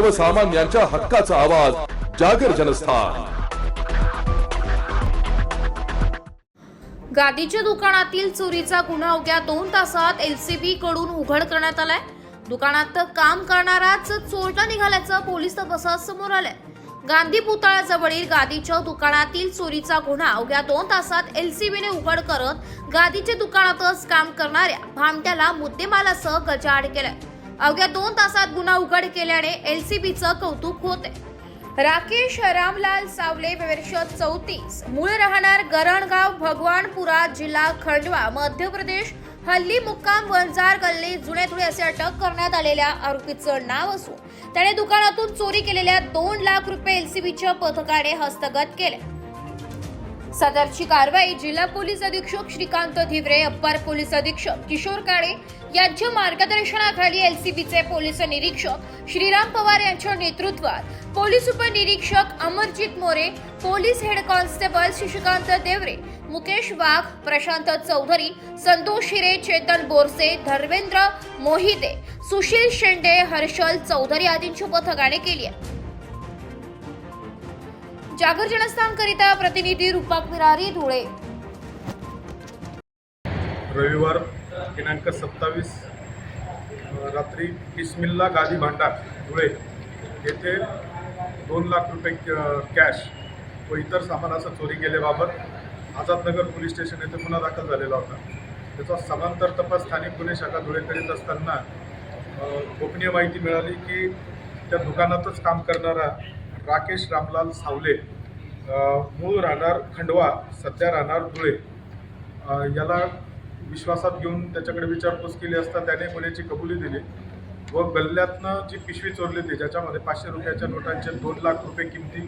सर्वसामान्यांच्या हक्काचा आवाज जागर जनस्थान. गादीच्या दुकानातील चोरीचा गुन्हा अवघ्या दोन तासात एलसीबी कडून उघड करण्यात आलाय. दुकानात काम करणाराच चोरटा निघाल्याचं पोलीस तपासात समोर आलंय. गांधी पुतळ्याजवळील गादीच्या दुकानातील चोरीचा गुन्हा अवघ्या दोन तासात एलसीबीने उघड करत गादीच्या दुकानातच काम करणाऱ्या भामट्याला मुद्देमालासह गजाआड केलंय. अवघ्या दोन तासात गुन्हा उघड केल्याने एलसीबीचं कौतुक होते. राकेश रामलाल सावले वर्ष चौतीस. मूळ राहणार गरणगाव भगवानपुरा जिल्हा खंडवा. मध्य प्रदेश हल्ली मुक्काम वंजार गल्ली जुने धुळे असे अटक करण्यात आलेल्या आरोपीचं नाव असून त्याने दुकानातून चोरी केलेल्या दोन लाख रुपये एलसीबीच्या पथकाने हस्तगत केले. सदरची कारवाई जिल्हा पोलीस अधीक्षक श्रीकांत धिवरे अप्पर पोलीस अधीक्षक किशोर काळे यांच्या मार्गदर्शनाखाली एलसीबीचे पोलीस निरीक्षक श्रीराम पवार यांच्या नेतृत्वात पोलीस उपनिरीक्षक Amarjit More police head constable Shashikant Deore Mukesh Wagh Prashant Chaudhari Santosh Hire Chetan Borse Dharmendra Mohite Sushil Shende Harshal Chaudhari आदींच्या पथकाने केली आहे. जागर जनस्थानकरिता प्रतिनिधी रूपा विरारी धुळे. रविवार दिनांक सत्तावीस रात्री बिस्मिल्ला गादी भांडार धुळे. येथे दोन लाख रुपये कॅश व इतर सामानाचा चोरी केल्याबाबत आझादनगर पोलीस स्टेशन येथे गुन्हा दाखल झालेला होता. त्याचा समांतर तपास स्थानिक गुन्हे शाखा धुळे करीत असताना गोपनीय माहिती मिळाली की त्या दुकानातच काम करणारा राकेश रामलाल सावले मूळ राहणार खंडवा सध्या राहणार धुळे. याला विश्वासात घेऊन त्याच्याकडे विचारपूस केली असता त्याने गुन्ह्याची कबुली दिली व गल्ल्यातनं जी पिशवी चोरली होती ज्याच्यामध्ये पाचशे रुपयाच्या नोटांचे दोन लाख रुपये किमती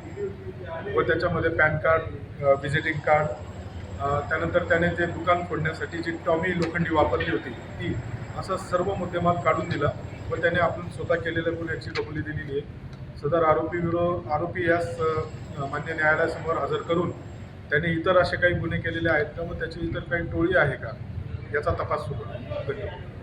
व त्याच्यामध्ये पॅन कार्ड व्हिजिटिंग कार्ड त्यानंतर त्याने ते दुकान फोडण्यासाठी जी टॉमी लोखंडी वापरली होती ती असं सर्व मुद्देमाल काढून दिला व त्याने आपण स्वतः केलेल्या गुन्ह्याची कबुली दिलेली आहे. सदर आरोपी विरोध आरोपी यास मान्य न्यायालयासमोर हजर करून त्याने इतर असे काही गुन्हे केलेले आहेत का? मग त्याची इतर काही टोळी आहे का? याचा तपास सुरू आहे. धन्यवाद.